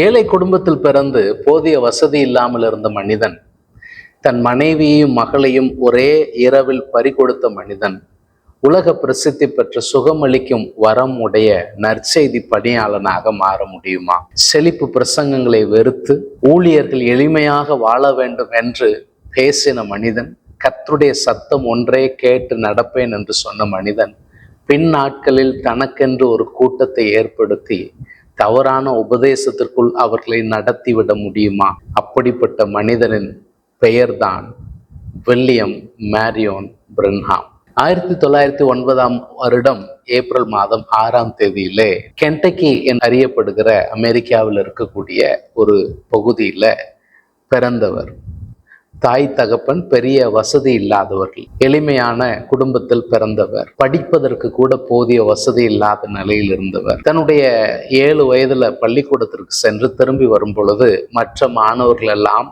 ஏழை குடும்பத்தில் பிறந்து போதிய வசதி இல்லாமல் இருந்த மனிதன் தன் மனைவியையும் மகளையும் ஒரே இரவில் பறிகொடுத்த மனிதன் உலக பிரசித்தி பெற்ற சுகமளிக்கும் வரம் உடைய நற்செய்தி பணியாளனாக மாற முடியுமா? செழிப்பு பிரசங்கங்களை வெறுத்து ஊழியர்கள் எளிமையாக வாழ வேண்டும் என்று பேசின மனிதன் கத்துடைய சத்தம் ஒன்றே கேட்டு நடப்பேன் என்று சொன்ன மனிதன் பின் நாட்களில் தனக்கென்று ஒரு கூட்டத்தை ஏற்படுத்தி தவறான உபதேசத்திற்குள் அவர்களை நடத்திவிட முடியுமா? அப்படிப்பட்ட மனிதனின் பெயர்தான் வில்லியம் மேரியோன் பிரின்ஹாம். ஆயிரத்தி தொள்ளாயிரத்தி ஒன்பதாம் வருடம் ஏப்ரல் மாதம் ஆறாம் தேதியிலே கென்டக்கி என அறியப்படுகிற அமெரிக்காவில் இருக்கக்கூடிய ஒரு பகுதியில் பிறந்தவர். தாய் தகப்பன் பெரிய வசதி இல்லாதவர்கள் எளிமையான குடும்பத்தில் பிறந்தவர் படிப்பதற்கு கூட போதிய வசதி இல்லாத நிலையில் இருந்தவர். தன்னுடைய ஏழு வயதுல பள்ளிக்கூடத்திற்கு சென்று திரும்பி வரும் பொழுது மற்ற மாணவர்கள் எல்லாம்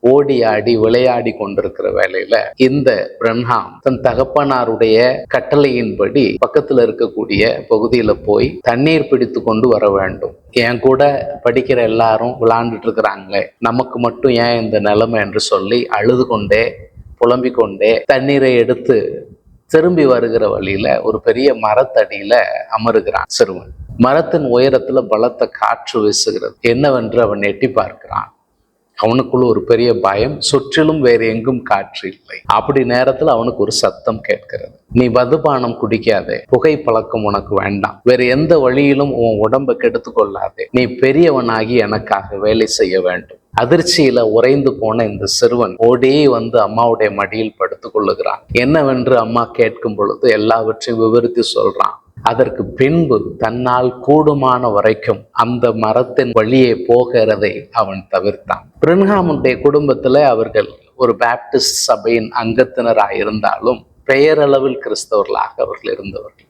ஓடி ஆடி விளையாடி கொண்டிருக்கிற வேலையில இந்த பிரன்ஹாம் தன் தகப்பனாருடைய கட்டளையின்படி பக்கத்துல இருக்கக்கூடிய பகுதியில போய் தண்ணீர் பிடித்து கொண்டு வர வேண்டும். என் கூட படிக்கிற எல்லாரும் விளையாண்டுட்டு இருக்கிறாங்களே நமக்கு மட்டும் ஏன் இந்த நிலைமை என்று சொல்லி அழுது கொண்டே புலம்பிக் கொண்டே தண்ணீரை எடுத்து திரும்பி வருகிற வழியில ஒரு பெரிய மரத்தடியில அமருகிறான் சிறுவன். மரத்தின் உயரத்துல பலத்த காற்று வீசுகிறது. என்னவென்று அவன் எட்டி பார்க்கிறான். அவனுக்குள்ள ஒரு பெரிய பயம் சுற்றிலும் வேறு எங்கும் காற்று இல்லை. அப்படி நேரத்துல அவனுக்கு ஒரு சத்தம் கேட்கிறது. நீ மதுபானம் குடிக்காதே புகை பழக்கம் உனக்கு வேண்டாம். வேறு எந்த வழியிலும் உன் உடம்பை கெடுத்து கொள்ளாதே நீ பெரியவனாகி எனக்காக வேலை செய்ய வேண்டும். அதிர்ச்சியில உறைந்து போன இந்த சிறுவன் ஓடியே வந்து அம்மாவுடைய மடியில் படுத்துக் கொள்ளுகிறான். என்னவென்று அம்மா கேட்கும் பொழுது எல்லாவற்றையும் விவரித்து சொல்றான். அதற்கு பின்பு தன்னால் கூடுமான வரைக்கும் அந்த மரத்தின் வழியே போகிறதை அவன் தவிர்த்தான். பிரின்ஹாமுடைய குடும்பத்தில் அவர்கள் ஒரு பேப்டிஸ்ட் சபையின் அங்கத்தினராக இருந்தாலும் பெயரளவில் கிறிஸ்தவர்களாக அவர்கள் இருந்தவர்கள்.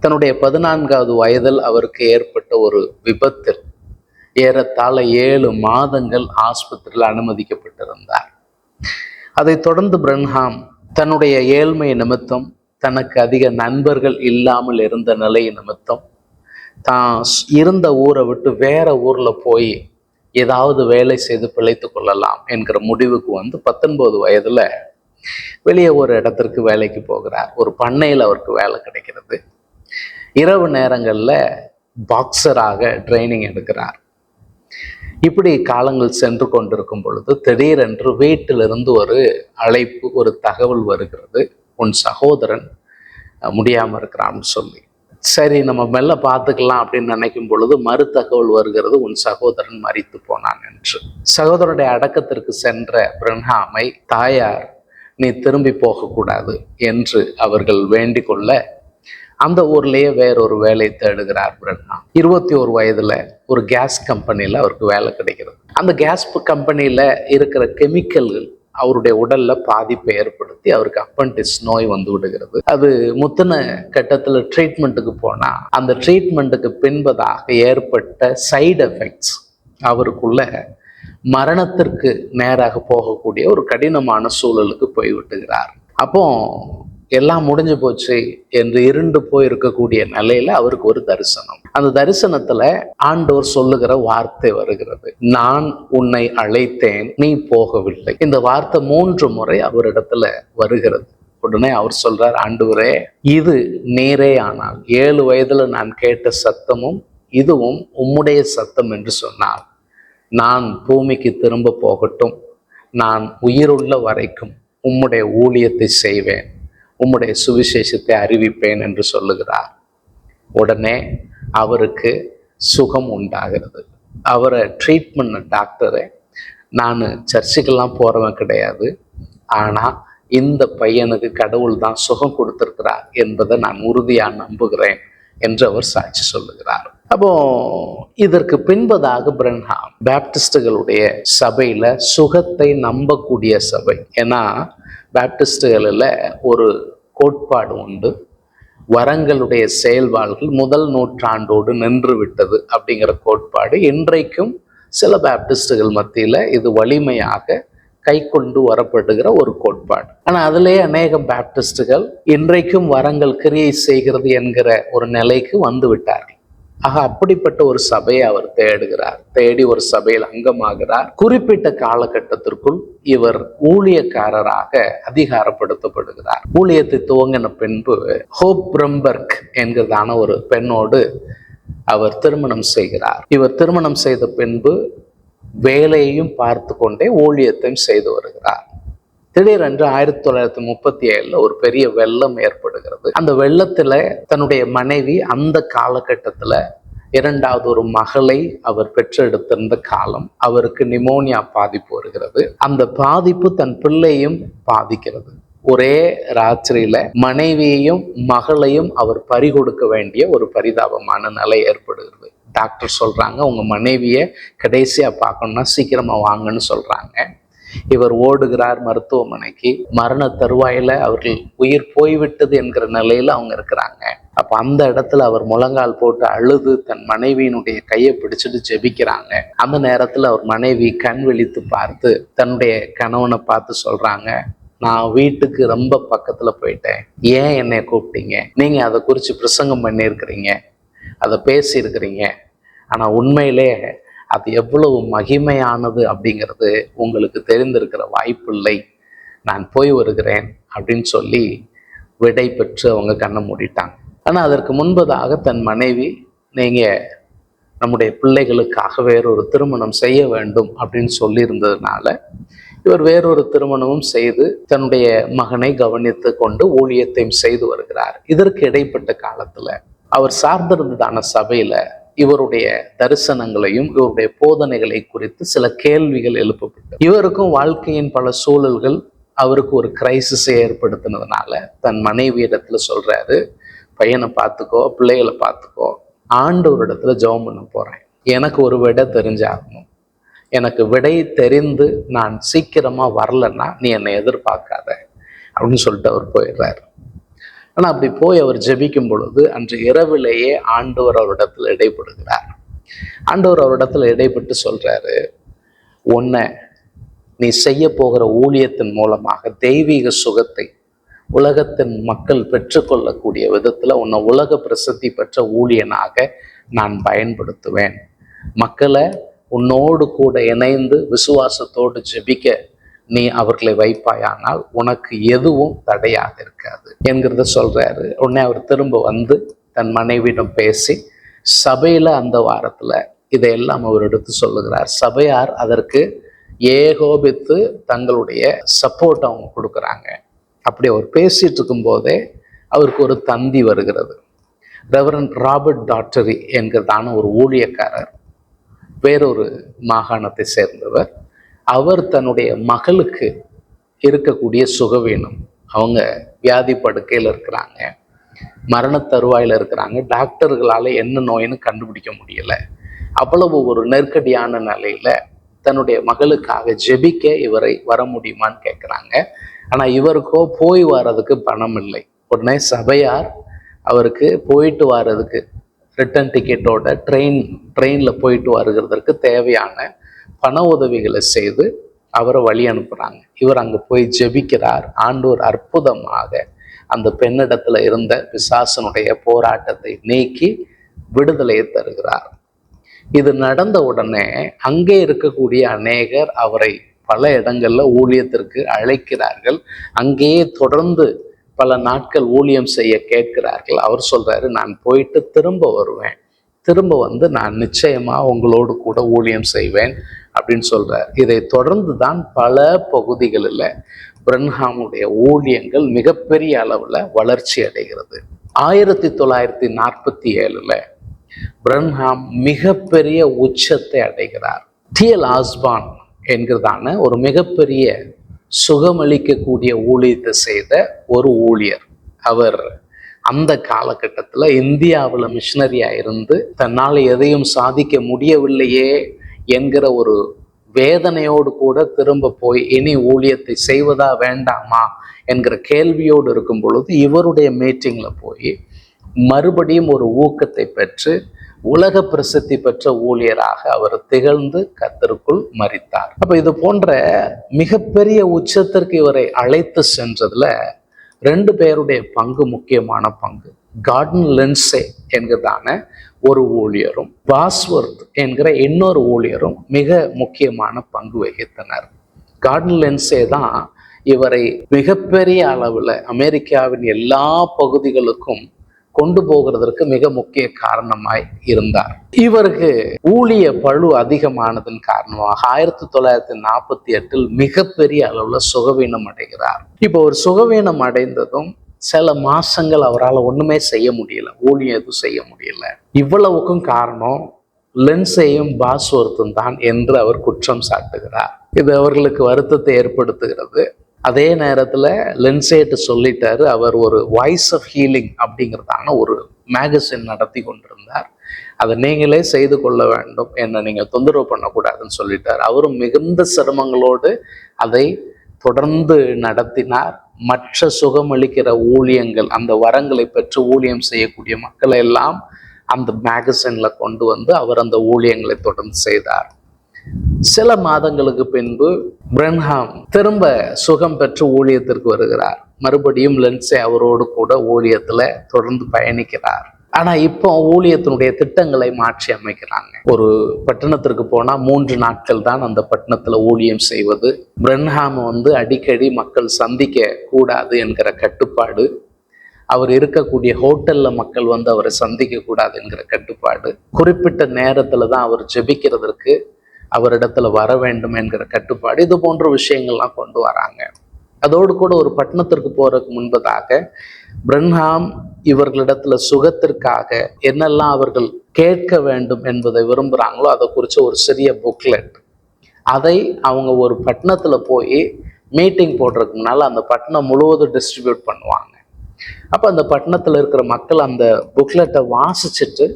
தன்னுடைய பதினான்காவது வயதில் அவருக்கு ஏற்பட்ட ஒரு விபத்தில் ஏறத்தாழ ஏழு மாதங்கள் ஆஸ்பத்திரியில் அனுமதிக்கப்பட்டிருந்தார். அதைத் தொடர்ந்து பிரன்ஹாம் தன்னுடைய ஏழ்மை நிமித்தம் தனக்கு அதிக நண்பர்கள் இல்லாமல் இருந்த நிலை நிமித்தம் தான் இருந்த ஊரை விட்டு வேற ஊரில் போய் ஏதாவது வேலை செய்து பிழைத்து கொள்ளலாம் என்கிற முடிவுக்கு வந்து பத்தொன்பது வயதில் வெளியே ஒரு இடத்திற்கு வேலைக்கு போகிறார். ஒரு பண்ணையில் அவருக்கு வேலை கிடைக்கிறது. இரவு நேரங்களில் பாக்ஸராக ட்ரைனிங் எடுக்கிறார். இப்படி காலங்கள் சென்று கொண்டிருக்கும் பொழுது திடீரென்று வீட்டிலிருந்து ஒரு அழைப்பு ஒரு தகவல் வருகிறது. உன் சகோதரன் முடியாமல் இருக்கிறான்னு சொல்லி. சரி நம்ம மெல்ல பார்த்துக்கலாம் அப்படின்னு நினைக்கும் பொழுது மறு தகவல் வருகிறது உன் சகோதரன் மறித்து போனான் என்று. சகோதரனுடைய அடக்கத்திற்கு சென்ற பிரன்ஹாமை தாயார் நீ திரும்பி போகக்கூடாது என்று அவர்கள் வேண்டிக் கொள்ள அந்த ஊர்லேயே வேறொரு வேலை தேடுகிறார் பிரண்ணா இருபத்தி ஒரு வயதில் ஒரு கேஸ் கம்பெனியில் அவருக்கு வேலை கிடைக்கிறது. அந்த கேஸ் கம்பெனியில் இருக்கிற கெமிக்கல்கள் அவருடைய உடல்ல பாதிப்பை ஏற்படுத்தி அவருக்கு அப்பண்டிஸ் நோய் வந்து விடுகிறது. அது முத்தின கட்டத்துல ட்ரீட்மெண்ட்டுக்கு போனா அந்த ட்ரீட்மெண்ட்டுக்கு பின்பதாக ஏற்பட்ட சைடு எஃபெக்ட்ஸ் அவருக்குள்ள மரணத்திற்கு நேராக போகக்கூடிய ஒரு கடினமான சூழலுக்கு போய் விட்டுகிறார் அப்போ எல்லாம் முடிஞ்சு போச்சு என்று இருண்டு போயிருக்கக்கூடிய நிலையில அவருக்கு ஒரு தரிசனம். அந்த தரிசனத்துல ஆண்டவர் சொல்லுகிற வார்த்தை வருகிறது. நான் உன்னை அழைத்தேன் நீ போகவில்லை. இந்த வார்த்தை மூன்று முறை அவரிடத்துல வருகிறது. உடனே அவர் சொல்றார் ஆண்டவரே இது நீரே ஆனால். ஏழு வயதுல நான் கேட்ட சத்தமும் இதுவும் உம்முடைய சத்தம் என்று சொன்னார் நான் பூமிக்கு திரும்ப போகட்டும். நான் உயிருள்ள வரைக்கும் உம்முடைய ஊழியத்தை செய்வேன். உம்முடைய சுவிசேஷத்தை அறிவிப்பேன் என்று சொல்லுகிறார். உடனே அவருக்கு சுகம் உண்டாகிறது. அவரை ட்ரீட் பண்ண டாக்டரை நான் சர்ச்சுக்கெல்லாம் போகிறவன் கிடையாது. ஆனால் இந்த பையனுக்கு கடவுள் தான் சுகம் கொடுத்துருக்கிறார் என்பதை நான் உறுதியாக நம்புகிறேன். என்று அவர் சாட்சி சொல்லுகிறார். அப்போ இதற்கு பின்பதாக பிரன்ஹாம் பேப்டிஸ்டுகளுடைய சபையில சுகத்தை நம்பக்கூடிய சபை. ஏன்னா பேப்டிஸ்டுகளில் ஒரு கோட்பாடு உண்டு. வரங்களுடைய செயல்பாடுகள் முதல் நூற்றாண்டோடு நின்று விட்டது அப்படிங்கிற கோட்பாடு. இன்றைக்கும் சில பேப்டிஸ்டுகள் மத்தியில் இது வலிமையாக கை கொண்டு வரப்படுகிற ஒரு கோட்பாடு. ஆனால் அதிலே அநேக பேப்டிஸ்டுகள் இன்றைக்கும் வரங்கள் கிரியை செய்கிறது என்கிற ஒரு நிலைக்கு வந்து விட்டார்கள். ஆக அப்படிப்பட்ட ஒரு சபையை அவர் தேடுகிறார். தேடி ஒரு சபையில் அங்கமாகிறார். குறிப்பிட்ட காலகட்டத்திற்குள் இவர் ஊழியக்காரராக அதிகாரப்படுத்தப்படுகிறார். ஊழியத்தை துவங்கின பின்பு ஹோப் பிரம்பர்க் என்கிறதான ஒரு பெண்ணோடு அவர் திருமணம் செய்கிறார். இவர் திருமணம் செய்த பின்பு வேலையையும் பார்த்து கொண்டே ஊழியத்தையும் செய்து வருகிறார். திடீரென்று ஆயிரத்தி தொள்ளாயிரத்தி முப்பத்தி ஏழுல ஒரு பெரிய வெள்ளம் ஏற்படுகிறது. அந்த வெள்ளத்துல தன்னுடைய மனைவி அந்த காலகட்டத்துல இரண்டாவது ஒரு மகளை அவர் பெற்றெடுத்திருந்த காலம் அவருக்கு நிமோனியா பாதிப்பு வருகிறது. அந்த பாதிப்பு தன் பிள்ளையும் பாதிக்கிறது. ஒரே ராத்திரியில மனைவியையும் மகளையும் அவர் பறிகொடுக்க வேண்டிய ஒரு பரிதாபமான நிலை ஏற்படுகிறது. டாக்டர் சொல்கிறாங்க உங்கள் மனைவியை கடைசியாக பார்க்கணுன்னா சீக்கிரமாக வாங்கன்னு சொல்கிறாங்க இவர் ஓடுகிறார் மருத்துவமனைக்கு. மரண தருவாயில் அவர்கள் உயிர் போய்விட்டது என்கிற நிலையில் அவங்க இருக்கிறாங்க. அப்போ அந்த இடத்துல அவர் முழங்கால் போட்டு அழுது தன் மனைவியினுடைய கையை பிடிச்சிட்டு ஜெபிக்கிறாங்க. அந்த நேரத்தில் அவர் மனைவி கண் விழித்து பார்த்து தன்னுடைய கணவனை பார்த்து சொல்கிறாங்க நான் வீட்டுக்கு ரொம்ப பக்கத்தில் போயிட்டேன். ஏன் என்னை கூப்பிட்டீங்க? நீங்கள் அதை குறித்து பிரசங்கம் பண்ணியிருக்கிறீங்க. அதை பேசியிருக்கிறீங்க. ஆனால் உண்மையிலே அது எவ்வளவு மகிமையானது அப்படிங்கிறது உங்களுக்கு தெரிந்திருக்கிற வாய்ப்பில்லை. நான் போய் வருகிறேன் அப்படின்னு சொல்லி விடை பெற்று அவங்க கண்ணை மூடிட்டாங்க. ஆனால் அதற்கு முன்பதாக தன் மனைவி நீங்கள் நம்முடைய பிள்ளைகளுக்காக வேறொரு திருமணம் செய்ய வேண்டும் அப்படின்னு சொல்லியிருந்ததுனால இவர் வேறொரு திருமணமும் செய்து தன்னுடைய மகனை கவனித்து கொண்டு ஊழியத்தையும் செய்து வருகிறார். இதற்கு இடைப்பட்ட காலத்தில் அவர் சார்ந்திருந்ததான சபையில இவருடைய தரிசனங்களையும் இவருடைய போதனைகளை குறித்து சில கேள்விகள் எழுப்பப்பட்டது. இவருக்கும் வாழ்க்கையின் பல சூழல்கள் அவருக்கு ஒரு கிரைசிஸை ஏற்படுத்தினதுனால தன் மனைவி இடத்துல சொல்றாரு பையனை பார்த்துக்கோ பிள்ளைகளை பார்த்துக்கோ ஆண்டவர் இடத்துல ஜெபம் பண்ண போறேன். எனக்கு ஒரு விடை தெரிஞ்சாகணும். எனக்கு விடை தெரிந்து நான் சீக்கிரமா வரலன்னா நீ என்னை எதிர்பார்க்காத. அப்படின்னு சொல்லிட்டு அவர் போயிடுறாரு. ஆனால் அப்படி போய் அவர் ஜெபிக்கும் பொழுது அன்று இரவிலேயே ஆண்டவர் அவரிடத்தில் இடைப்படுகிறார். ஆண்டவர் அவரிடத்தில் இடைப்பட்டு சொல்றாரு உன்னை நீ செய்ய போகிற ஊழியத்தின் மூலமாக தெய்வீக சுகத்தை உலகத்தின் மக்கள் பெற்றுக்கொள்ளக்கூடிய விதத்தில் உன்னை உலக பிரசித்தி பெற்ற ஊழியனாக நான் பயன்படுத்துவேன். மக்களை உன்னோடு கூட இணைந்து விசுவாசத்தோடு ஜெபிக்க நீ அவர்களை வைப்பாயானால் உனக்கு எதுவும் தடையாக இருக்காது என்கிறத சொல்றாரு. உடனே அவர் திரும்ப வந்து தன் மனைவியிடம் பேசி சபையில அந்த வாரத்துல இதையெல்லாம் அவர் எடுத்து சொல்லுகிறார். சபையார் அதற்கு ஏகோபித்து தங்களுடைய சப்போர்ட் அவங்க கொடுக்குறாங்க. அப்படி அவர் பேசிட்டு இருக்கும் போதே அவருக்கு ஒரு தந்தி வருகிறது. ரெவரன் ராபர்ட் டாக்டரி என்கிறதான ஒரு ஊழியக்காரர் வேறொரு மாகாணத்தை சேர்ந்தவர். அவர் தன்னுடைய மகளுக்கு இருக்கக்கூடிய சுகவீனம் அவங்க வியாதி படுக்கையில் இருக்கிறாங்க. மரண தருவாயில் இருக்கிறாங்க. டாக்டர்களால் என்ன நோயின்னு கண்டுபிடிக்க முடியலை. அவ்வளவு ஒரு நெருக்கடியான நிலையில தன்னுடைய மகளுக்காக ஜெபிக்க இவரை வர முடியுமான்னு கேட்குறாங்க ஆனால் இவருக்கோ போய் வர்றதுக்கு பணம் இல்லை. உடனே சபையார் அவருக்கு போயிட்டு வர்றதுக்கு ரிட்டர்ன் டிக்கெட்டோட ட்ரெயின் ட்ரெயினில் போயிட்டு வருகிறதற்கு தேவையான பண உதவிகளை செய்து அவரை வழி அனுப்புகிறாங்க இவர் அங்கே போய் ஜெபிக்கிறார். ஆண்டோர் அற்புதமாக அந்த பெண்ணிடத்துல இருந்த பிசாசனுடைய போராட்டத்தை நீக்கி விடுதலையை தருகிறார். இது நடந்த உடனே அங்கே இருக்கக்கூடிய அநேகர் அவரை பல இடங்கள்ல ஊழியத்திற்கு அழைக்கிறார்கள். அங்கேயே தொடர்ந்து பல நாட்கள் ஊழியம் செய்ய கேட்கிறார்கள். அவர் சொல்றாரு நான் போயிட்டு திரும்ப வருவேன். திரும்ப வந்து நான் நிச்சயமா உங்களோடு கூட ஊழியம் செய்வேன். அப்படின்னு சொல்றார். இதை தொடர்ந்து தான் பல பகுதிகளில் பிரன்ஹாமுடைய ஊழியங்கள் மிகப்பெரிய அளவில் வளர்ச்சி அடைகிறது. ஆயிரத்தி தொள்ளாயிரத்தி நாற்பத்தி ஏழுல பிரன்ஹாம் மிகப்பெரிய உச்சத்தை அடைகிறார். டிஎல் ஆஸ்பான் என்கிறதான ஒரு மிகப்பெரிய சுகமளிக்கக்கூடிய ஊழியத்தை செய்த ஒரு ஊழியர். அவர் அந்த காலகட்டத்தில் இந்தியாவில் மிஷினரியாக இருந்து தன்னால் எதையும் சாதிக்க முடியவில்லையே என்கிற ஒரு வேதனையோடு கூட திரும்ப போய் இனி ஊழியத்தை செய்வதா வேண்டாமா என்கிற கேள்வியோடு இருக்கும் பொழுது இவருடைய மீட்டிங்கில் போய் மறுபடியும் ஒரு ஊக்கத்தை பெற்று உலக பிரசித்தி பெற்ற ஊழியராக அவர் திகழ்ந்து கத்தருக்குள் மறித்தார் அப்போ இது போன்ற மிகப்பெரிய உச்சத்திற்கு இவரை அழைத்து சென்றதில் ரெண்டு பேருடைய பங்கு முக்கியமான பங்கு. கார்டன் லென்சே என்கிறதான ஒரு ஊழியரும் பாஸ்வர்த் என்கிற இன்னொரு ஊழியரும் மிக முக்கியமான பங்கு வகித்தனர். கார்டன் லென்ஸே தான் இவரை மிகப்பெரிய அளவில் அமெரிக்காவின் எல்லா பகுதிகளுக்கும் கொண்டு போகிறதற்கு மிக முக்கிய காரணமாய் இருந்தார். இவருக்கு ஊழிய பழு அதிகமானதன் காரணமாக ஆயிரத்தி தொள்ளாயிரத்தி நாற்பத்தி எட்டில் மிகப்பெரிய அளவுல சுகவீனம் அடைகிறார். இப்போ ஒரு சுகவீனம் அடைந்ததும் சில மாதங்கள் அவரால் ஒன்றுமே செய்ய முடியல ஊழியம் எதுவும் செய்ய முடியல. இவ்வளவுக்கும் காரணம் லென்ஸையும் பாஸ்வர்த்தும் தான் என்று அவர் குற்றம் சாட்டுகிறார். இது அவர்களுக்கு வருத்தத்தை ஏற்படுத்துகிறது. அதே நேரத்தில் லென்சேட்டு சொல்லிட்டாரு அவர் ஒரு வாய்ஸ் ஆஃப் ஹீலிங் அப்படிங்கிறதான ஒரு மேகசின் நடத்தி கொண்டிருந்தார். அதை நீங்களே செய்து கொள்ள வேண்டும் என்னை நீங்கள் தொந்தரவு பண்ணக்கூடாதுன்னு சொல்லிட்டார். அவரும் மிகுந்த சிரமங்களோடு அதை தொடர்ந்து நடத்தினார். மற்ற சுகமளிக்கிற ஊழியங்கள் அந்த வரங்களை பெற்று ஊழியம் செய்யக்கூடிய மக்களை எல்லாம் அந்த மேகசினில் கொண்டு வந்து அவர் அந்த ஊழியங்களை தொடர்ந்து செய்தார். சில மாதங்களுக்கு பின்பு பிரன்ஹாம் திரும்ப சுகம் பெற்று ஊழியத்திற்கு வருகிறார். மறுபடியும் லென்ஸே அவரோடு கூட ஊழியத்தில் தொடர்ந்து பயணிக்கிறார். ஆனா இப்போ ஊழியத்தினுடைய திட்டங்களை மாற்றி அமைக்கிறாங்க. ஒரு பட்டணத்திற்கு போனா மூன்று நாட்கள் தான் அந்த பட்டணத்துல ஊழியம் செய்வது. பிரன்ஹாம வந்து அடிக்கடி மக்கள் சந்திக்க கூடாது என்கிற கட்டுப்பாடு. அவர் இருக்கக்கூடிய ஹோட்டல்ல மக்கள் வந்து அவரை சந்திக்க கூடாது என்கிற கட்டுப்பாடு. குறிப்பிட்ட நேரத்துல தான் அவர் ஜெபிக்கிறதற்கு அவரிடத்துல வர வேண்டும் என்கிற கட்டுப்பாடு. இது போன்ற விஷயங்கள்லாம் கொண்டு வராங்க. அதோடு கூட ஒரு பட்டணத்திற்கு போறதுக்கு முன்பதாக பிரன்ஹாம் இவர்களிடத்துல சுகத்திற்காக என்னெல்லாம் அவர்கள் கேட்க வேண்டும் என்பதை விரும்புகிறாங்களோ அதை குறித்த ஒரு சிறிய புக்லெட் அதை அவங்க ஒரு பட்டணத்தில் போய் மீட்டிங் போடுறதுக்கு முன்னால் அந்த பட்டணம் முழுவதும் டிஸ்ட்ரிபியூட் பண்ணுவாங்க. அப்போ அந்த பட்டணத்தில் இருக்கிற மக்கள் அந்த புக்லெட்டை வாசிச்சுட்டு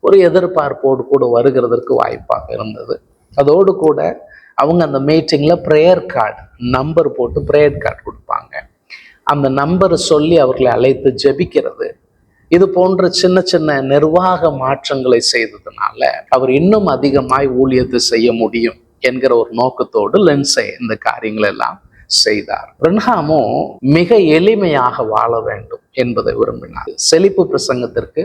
ஒரு எதிர்பார்ப்போடு கூட வருகிறதற்கு வாய்ப்பாக இருந்தது. அதோடு கூட அவங்க அந்த மீட்டிங்கில் ப்ரேயர் கார்டு நம்பர் போட்டு ப்ரேயர் கார்டு கொடுப்பாங்க. அந்த நம்பரை சொல்லி அவர்களை அழைத்து ஜெபிக்கிறது. இது போன்ற சின்ன சின்ன நிர்வாக மாற்றங்களை செய்ததுனால அவர் இன்னும் அதிகமாய் ஊழியத்தை செய்ய முடியும் என்கிற ஒரு நோக்கத்தோடு லென்ஸை இந்த காரியங்கள் எல்லாம் செய்தார். பிரன்ஹாமும் மிக எளிமையாக வாழ வேண்டும் என்பதை விரும்பினார். செழிப்பு பிரசங்கத்திற்கு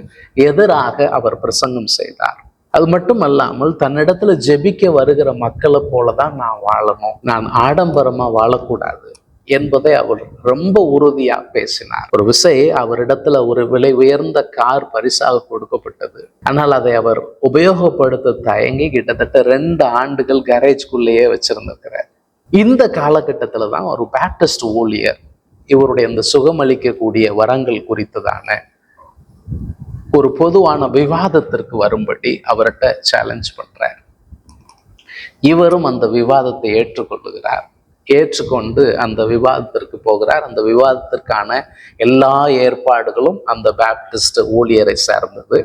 எதிராக அவர் பிரசங்கம் செய்தார். அது மட்டும் அல்லாமல் தன்னிடத்துல ஜெபிக்க வருகிற மக்களை போலதான் நான் வாழணும். நான் ஆடம்பரமா வாழக்கூடாது. என்பதை அவர் ரொம்ப உறுதியா பேசினார். ஒரு விசை அவரிடத்துல ஒரு விலை உயர்ந்த கார் பரிசாக கொடுக்கப்பட்டது. ஆனால் அதை அவர் உபயோகப்படுத்த தயங்கி கிட்டத்தட்ட ரெண்டு ஆண்டுகள் கரேஜ்குள்ளேயே வச்சிருந்திருக்கிறார். இந்த காலகட்டத்துல தான் ஒரு பேப்டிஸ்ட் ஊழியர் இவருடைய இந்த சுகமளிக்கக்கூடிய வரங்கள் குறித்ததான ஒரு பொதுவான விவாதத்திற்கு வரும்படி அவர்கிட்ட சேலஞ்ச் பண்றார். இவரும் அந்த விவாதத்தை ஏற்றுக்கொள்ளுகிறார். ஏற்றுக்கொண்டு அந்த விவாதத்திற்கு போகிறார். அந்த விவாதத்திற்கான எல்லா ஏற்பாடுகளும் அந்த பேப்டிஸ்ட் ஊழியரை சார்ந்தது.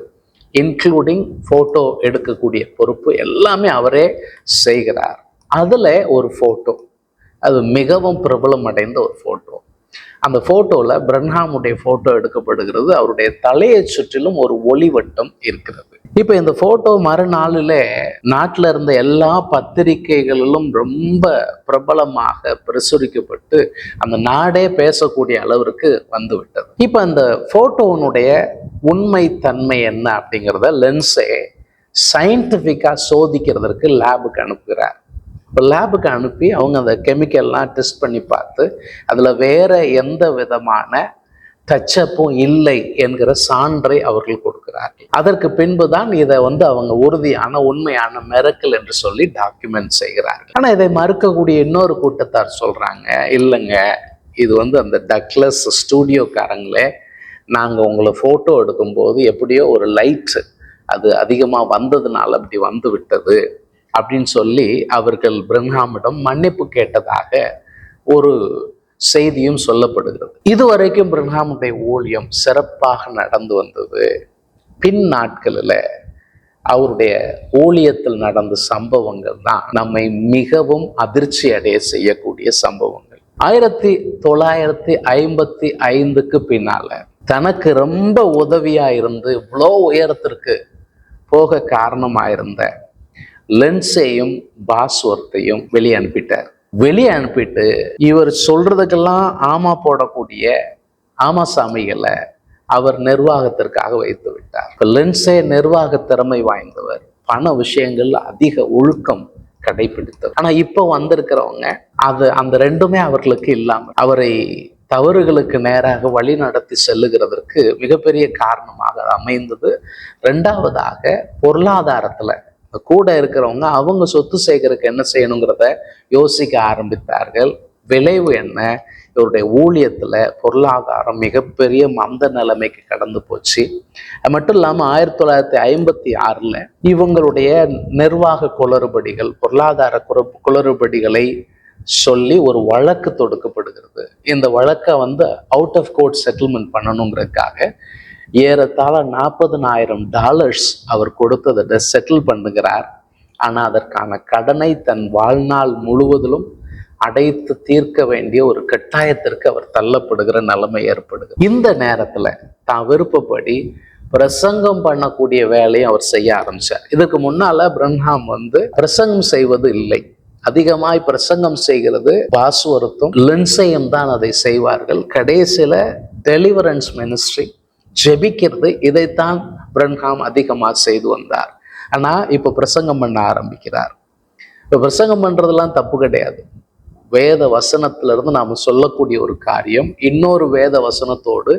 இன்க்ளூடிங் ஃபோட்டோ எடுக்கக்கூடிய பொறுப்பு எல்லாமே அவரே செய்கிறார். அதில் ஒரு ஃபோட்டோ அது மிகவும் பிரபலம் அடைந்த ஒரு ஃபோட்டோ அந்த ஃபோட்டோவில் பிரன்ஹாமுடைய ஃபோட்டோ எடுக்கப்படுகிறது. அவருடைய தலையை சுற்றிலும் ஒரு ஒளிவட்டம் இருக்கிறது. இப்போ இந்த ஃபோட்டோ மறுநாளில் நாட்டில் இருந்த எல்லா பத்திரிகைகளிலும் ரொம்ப பிரபலமாக பிரசுரிக்கப்பட்டு அந்த நாடே பேசக்கூடிய அளவிற்கு வந்துவிட்டது. இப்போ அந்த ஃபோட்டோனுடைய உண்மை தன்மை என்ன அப்படிங்கிறத லென்ஸே சயின்டிஃபிக்காக சோதிக்கிறதற்கு லேபுக்கு அனுப்புகிறார். இப்போ லேபுக்கு அனுப்பி அவங்க அந்த கெமிக்கல்லாம் டெஸ்ட் பண்ணி பார்த்து அதில் வேற எந்த விதமான டச்சப்பும் இல்லை என்கிற சான்றை அவர்கள் கொடுக்கிறார்கள். அதற்கு பின்பு தான் இதை வந்து அவங்க உறுதியான உண்மையான மிரக்கல் என்று சொல்லி டாக்குமெண்ட் செய்கிறார்கள். ஆனால் இதை மறுக்கக்கூடிய இன்னொரு கூட்டத்தார் சொல்கிறாங்க இல்லைங்க இது வந்து அந்த டக்லஸ் ஸ்டூடியோக்காரங்களே நாங்கள் உங்களை ஃபோட்டோ எடுக்கும்போது எப்படியோ ஒரு லைட் அது அதிகமாக வந்ததுனால அப்படி வந்து விட்டது. அப்படின்னு சொல்லி அவர்கள் பிரம்ஹாமிடம் மன்னிப்பு கேட்டதாக ஒரு செய்தியும் சொல்லப்படுகிறது. இதுவரைக்கும் பிரம்மாமுடைய ஊழியம் சிறப்பாக நடந்து வந்தது. பின் நாட்களில் அவருடைய ஊழியத்தில் நடந்த சம்பவங்கள் தான் நம்மை மிகவும் அதிர்ச்சி அடைய செய்யக்கூடிய சம்பவங்கள். ஆயிரத்தி தொள்ளாயிரத்தி ஐம்பத்தி ஐந்துக்கு பின்னால தனக்கு ரொம்ப உதவியா இருந்து இவ்வளோ உயரத்திற்கு போக காரணமாயிருந்த லென்ஸையும் பாஸ்வர்த்தையும் வெளியே அனுப்பிட்டார். வெளியே அனுப்பிட்டு இவர் சொல்றதுக்கெல்லாம் ஆமா போடக்கூடிய ஆமா சாமிகளை அவர் நிர்வாகத்திற்காக வைத்து விட்டார். லென்ஸே நிர்வாக திறமை வாய்ந்தவர். பண விஷயங்கள்ல அதிக ஒழுக்கம் கடைபிடித்தவர். ஆனா இப்போ வந்திருக்கிறவங்க அது அந்த ரெண்டுமே அவர்களுக்கு இல்லாம அவரை தவறுகளுக்கு நேராக வழி நடத்தி செல்லுகிறதற்கு மிகப்பெரிய காரணமாக அமைந்தது. ரெண்டாவதாக பொருளாதாரத்துல கூட இருக்கிறவங்க அவங்க சொத்து சேர்க்கறதுக்கு என்ன செய்யணுங்கிறத யோசிக்க ஆரம்பித்தார்கள். விளைவு என்ன? இவருடைய ஊழியத்தில் பொருளாதாரம் மிகப்பெரிய மந்த நிலைமைக்கு கடந்து போச்சு. அது மட்டும் இல்லாமல் ஆயிரத்தி தொள்ளாயிரத்தி ஐம்பத்தி ஆறில் இவங்களுடைய நிர்வாக குளறுபடிகள் பொருளாதார குற- குளறுபடிகளை சொல்லி ஒரு வழக்கு தொடுக்கப்படுகிறது. இந்த வழக்கை வந்து அவுட் ஆஃப் கோர்ட் செட்டில்மெண்ட் பண்ணணுங்கிறதுக்காக ஏறத்தாழ நாற்பதனாயிரம் டாலர்ஸ் அவர் கொடுத்ததை செட்டில் பண்ணுகிறார். ஆனால் அதற்கான கடனை தன் வாழ்நாள் முழுவதிலும் அடைத்து தீர்க்க வேண்டிய ஒரு கட்டாயத்திற்கு அவர் தள்ளப்படுகிற நிலைமை ஏற்படுது. இந்த நேரத்தில் தான் விருப்பப்படி பிரசங்கம் பண்ணக்கூடிய வேலையை அவர் செய்ய ஆரம்பிச்சார். இதுக்கு முன்னால பிரன்ஹாம் வந்து பிரசங்கம் செய்வது இல்லை. அதிகமாய் பிரசங்கம் செய்கிறது பாஸ்வரத்தும் லின்சையும் தான் அதை செய்வார்கள். கடைசியில் டெலிவரன்ஸ் மினிஸ்ட்ரி ஜெபிக்கிறது இதைத்தான் பிரன்ஹாம் அதிகமாக செய்து வந்தார். ஆனால் இப்போ பிரசங்கம் பண்ண ஆரம்பிக்கிறார். இப்போ பிரசங்கம் பண்ணுறதெல்லாம் தப்பு கிடையாது. வேத வசனத்திலிருந்து நாம் சொல்லக்கூடிய ஒரு காரியம் இன்னொரு வேத வசனத்தோடு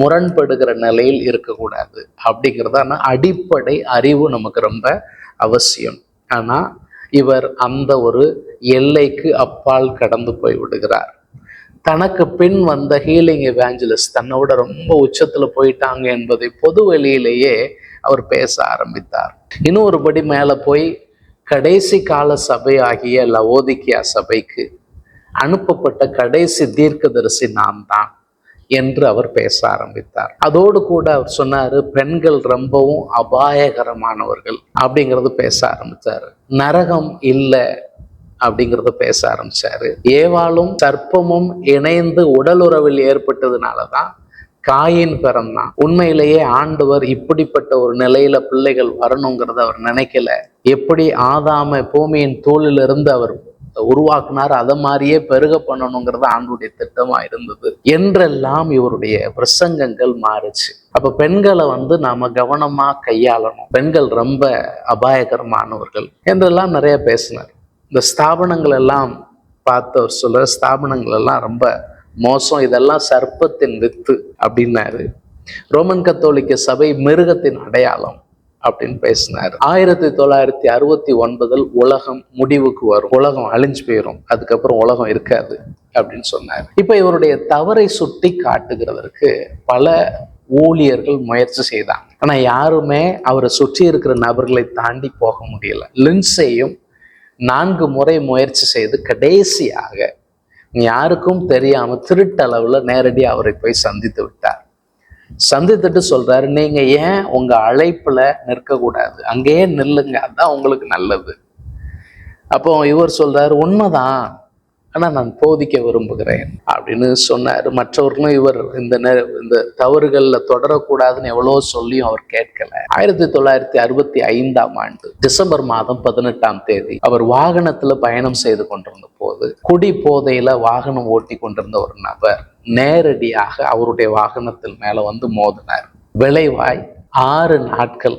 முரண்படுகிற நிலையில் இருக்கக்கூடாது. அப்படிங்கிறதான அடிப்படை அறிவு நமக்கு ரொம்ப அவசியம். ஆனால் இவர் அந்த ஒரு எல்லைக்கு அப்பால் கடந்து போய் விடுகிறார். தனக்கு பின் வந்த ஹீலிங் எவாஞ்சலிஸ்ட் தன்னோட ரொம்ப உச்சத்துல போயிட்டாங்க என்பதை பொது வெளியிலேயே அவர் பேச ஆரம்பித்தார். இன்னும் ஒரு படி மேல போய் கடைசி கால சபையாகிய லவோதிக்கியா சபைக்கு அனுப்பப்பட்ட கடைசி தீர்க்கதரிசி நான் தான் என்று அவர் பேச ஆரம்பித்தார். அதோடு கூட அவர் சொன்னாரு பெண்கள் ரொம்பவும் அபாயகரமானவர்கள் அப்படிங்கிறது பேச ஆரம்பித்தார். நரகம் இல்லை அப்படிங்கிறத பேச ஆரம்பிச்சாரு. ஏவாளும் சர்ப்பமும் இணைந்து உடலுறவில் ஏற்பட்டதுனாலதான் காயின் பிறந்தான். உண்மையிலேயே ஆண்டவர் இப்படிப்பட்ட ஒரு நிலையில பிள்ளைகள் வரணுங்கிறத அவர் நினைக்கல. எப்படி ஆதாம பூமியின் தோளிலிருந்து அவர் உருவாக்குனார் அதை மாதிரியே பெருக பண்ணணுங்கிறது ஆண்டுடைய திட்டமா இருந்தது. என்றெல்லாம் இவருடைய பிரசங்கங்கள் மாறுச்சு. அப்ப பெண்களை வந்து நாம கவனமா கையாளணும். பெண்கள் ரொம்ப அபாயகரமானவர்கள் என்றெல்லாம் நிறைய பேசினார். இந்த ஸ்தாபனங்கள் எல்லாம் பார்த்து சொல்ற ஸ்தாபனங்கள் எல்லாம் ரொம்ப மோசம் இதெல்லாம் சர்ப்பத்தின் வித்து அப்படின்னாரு. ரோமன் கத்தோலிக்க சபை மிருகத்தின் அடையாளம் அப்படின்னு பேசினார். ஆயிரத்தி தொள்ளாயிரத்தி அறுபத்தி ஒன்பதில் உலகம் முடிவுக்கு வரும். உலகம் அழிஞ்சு போயிடும் அதுக்கப்புறம் உலகம் இருக்காது அப்படின்னு சொன்னார். இப்போ இவருடைய தவறை சுட்டி காட்டுகிறதற்கு பல ஊழியர்கள் முயற்சி செய்தாங்க. ஆனால் யாருமே அவரை சுற்றி இருக்கிற நபர்களை தாண்டி போக முடியல. லின்ஸையும் நான்கு முறை முயற்சி செய்து கடைசியாக யாருக்கும் தெரியாம திருட்டளவுல நேரடியாக அவரை போய் சந்தித்து விட்டார். சந்தித்துட்டு சொல்றாரு நீங்க ஏன் உங்க அழைப்புல நிற்கக்கூடாது? அங்கேயே நில்லுங்க. அதான் உங்களுக்கு நல்லது. அப்போ இவர் சொல்றாரு உண்மைதான். ஆனா நான் போதிக்க விரும்புகிறேன் அப்படின்னு சொன்னாரு. மற்றவர்களும் இவர் இந்த நேர இந்த தவறுகள்ல தொடரக்கூடாதுன்னு எவ்வளோ சொல்லியும் அவர் கேட்கல. ஆயிரத்தி தொள்ளாயிரத்தி அறுபத்தி ஐந்தாம் ஆண்டு டிசம்பர் மாதம் பதினெட்டாம் தேதி அவர் வாகனத்துல பயணம் செய்து கொண்டிருந்த போது குடி போதையில் வாகனம் ஓட்டி கொண்டிருந்த ஒரு நபர் நேரடியாக அவருடைய வாகனத்தில் மேல வந்து மோதினார். விளைவாய் ஆறு நாட்கள்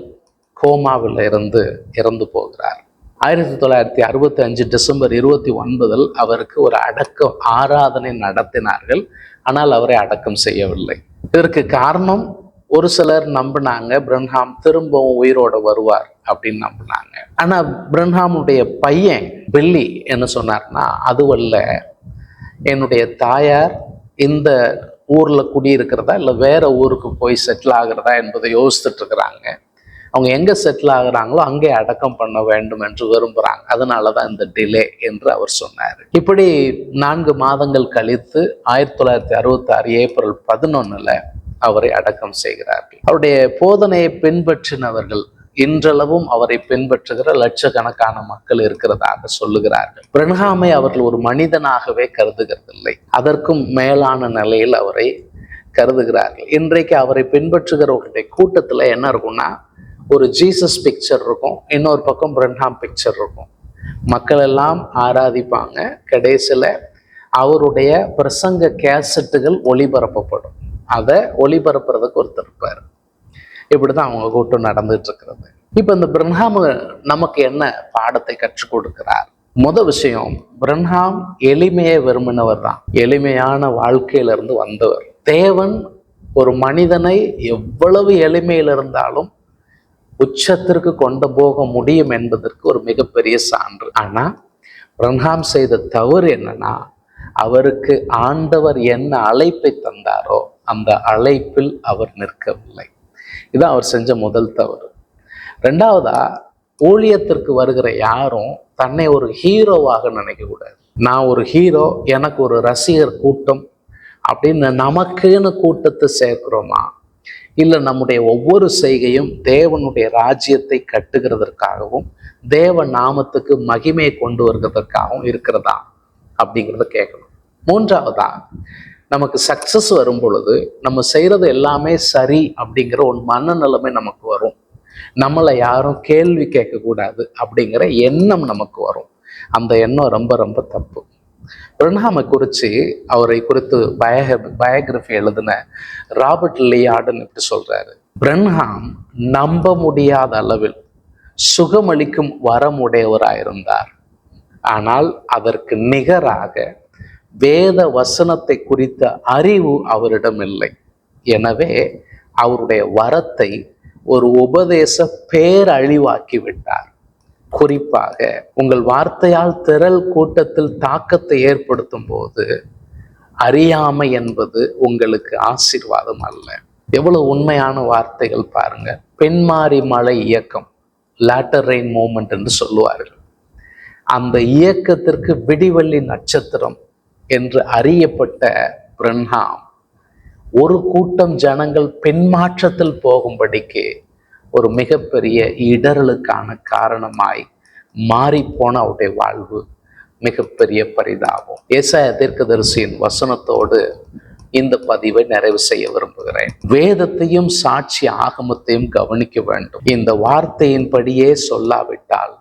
கோமாவில் இருந்து இறந்து போகிறார். ஆயிரத்தி தொள்ளாயிரத்தி அறுபத்தி அஞ்சு டிசம்பர் இருபத்தி ஒன்பதில் அவருக்கு ஒரு அடக்க ஆராதனை நடத்தினார்கள். ஆனால் அவரை அடக்கம் செய்யவில்லை. இதற்கு காரணம் ஒரு சிலர் நம்பினாங்க பிரன்ஹாம் திரும்பவும் உயிரோட வருவார் அப்படின்னு நம்பினாங்க. ஆனால் பிரன்ஹாமுடைய பையன் பெல்லி என்ன சொன்னார்னா அதுவல்ல என்னுடைய தாயார் இந்த ஊரில் குடியிருக்கிறதா இல்லை வேற ஊருக்கு போய் செட்டில் ஆகிறதா என்பதை யோசிச்சுட்டு இருக்கிறாங்க. அவங்க எங்கே செட்டில் ஆகுறாங்களோ அங்கே அடக்கம் பண்ண வேண்டும் என்று விரும்புகிறாங்க அதனால தான் இந்த டிலே என்று அவர் சொன்னார். இப்படி நான்கு மாதங்கள் கழித்து ஆயிரத்தி தொள்ளாயிரத்தி அறுபத்தி ஆறு ஏப்ரல் பதினொன்னுல அவரை அடக்கம் செய்கிறார்கள். அவருடைய போதனையை பின்பற்றினவர்கள் இன்றளவும் அவரை பின்பற்றுகிற லட்சக்கணக்கான மக்கள் இருக்கிறதாக சொல்லுகிறார்கள். பிரணகாமை அவர்கள் ஒரு மனிதனாகவே கருதுகிறதில்லை. அதற்கும் மேலான நிலையில் அவரை கருதுகிறார்கள். இன்றைக்கு அவரை பின்பற்றுகிறவர்களுடைய கூட்டத்தில் என்ன இருக்கும்னா ஒரு ஜீசஸ் பிக்சர் இருக்கும் இன்னொரு பக்கம் பிரண்ணாம் பிக்சர் இருக்கும். மக்கள் எல்லாம் ஆராதிப்பாங்க. கடைசியில் அவருடைய பிரசங்க கேசட்டுகள் ஒளிபரப்பப்படும். அதை ஒளிபரப்புறதுக்கு ஒருத்தர் இருப்பார். இப்படிதான் அவங்க கூட்டம் நடந்துட்டு இருக்கிறது. இப்போ இந்த பிரம்ஹாம நமக்கு என்ன பாடத்தை கற்றுக் கொடுக்கிறார்? முத விஷயம் பிரம்ஹாம் எளிமையை விரும்பினவர் தான். எளிமையான வாழ்க்கையில இருந்து வந்தவர். தேவன் ஒரு மனிதனை எவ்வளவு எளிமையில் இருந்தாலும் உச்சத்திற்கு கொண்டு போக முடியும் என்பதற்கு ஒரு மிகப்பெரிய சான்று. ஆனால் பிரம்ஹாம் செய்த தவறு என்னன்னா அவருக்கு ஆண்டவர் என்ன அழைப்பை தந்தாரோ அந்த அழைப்பில் அவர் நிற்கவில்லை. இதுதான் அவர் செஞ்ச முதல் தவறு. ரெண்டாவதா ஊழியத்திற்கு வருகிற யாரும் தன்னை ஒரு ஹீரோவாக நினைக்கக்கூடாது. நான் ஒரு ஹீரோ எனக்கு ஒரு ரசிகர் கூட்டம் அப்படின்னு நமக்குன்னு கூட்டத்தை சேர்க்கிறோமா? இல்லை நம்முடைய ஒவ்வொரு செய்கையும் தேவனுடைய ராஜ்யத்தை கட்டுகிறதற்காகவும் தேவ நாமத்துக்கு மகிமையை கொண்டு வருகிறதற்காகவும் இருக்கிறதா? அப்படிங்கிறத கேட்கணும். மூன்றாவதா நமக்கு சக்சஸ் வரும் பொழுது நம்ம செய்கிறது எல்லாமே சரி அப்படிங்கிற ஒரு மனநிலைமை நமக்கு வரும். நம்மளை யாரும் கேள்வி கேட்கக்கூடாது அப்படிங்கிற எண்ணம் நமக்கு வரும். அந்த எண்ணம் ரொம்ப ரொம்ப தப்பு. பிரணாமை குறித்து அவரை குறித்து பயோக பயோகிராஃபி எழுதின ராபர்ட் லியார்டன் இப்படி சொல்றாரு. பிரன்ஹாம் நம்ப முடியாத அளவில் சுகமளிக்கும் வரம் உடையவராயிருந்தார் ஆனால் அதற்கு நிகராக வேத வசனத்தை குறித்த அறிவு அவரிடம் இல்லை. எனவே அவருடைய வரத்தை ஒரு உபதேச பேரழிவாக்கி விட்டார். குறிப்பாக உங்கள் வார்த்தையால் திரள் கூட்டத்தில் தாக்கத்தை ஏற்படுத்தும் போது அறியாமை என்பது உங்களுக்கு ஆசீர்வாதம் அல்ல. எவ்வளவு உண்மையான வார்த்தைகள் பாருங்க. பெண்மாரி மலை இயக்கம் லேட்டர் ரெயின் மூமெண்ட் என்று சொல்லுவார்கள். அந்த இயக்கத்திற்கு விடிவெள்ளி நட்சத்திரம் என்று அறியப்பட்ட பிரன்ஹாம் ஒரு கூட்டம் ஜனங்கள் பின்மாற்றத்தில் போகும்படிக்கு ஒரு மிகப்பெரிய இடரலுக்கான காரணமாய் மாறிப்போன அவருடைய வாழ்வு மிகப்பெரிய பரிதாபம். ஏசாய தீர்க்கதரிசியின் வசனத்தோடு இந்த பதிவை நிறைவு செய்ய விரும்புகிறேன். வேதத்தையும் சாட்சி ஆகமத்தையும் கவனிக்க வேண்டும். இந்த வார்த்தையின்படியே சொல்லாவிட்டால்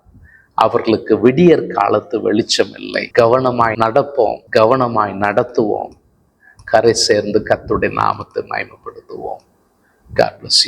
அவர்களுக்கு விடியற் காலத்து வெளிச்சம் இல்லை. கவனமாய் நடப்போம் கவனமாய் நடத்துவோம். கரை சேர்ந்து கத்துடைய நாமத்தை மயமப்படுத்துவோம் காட் bless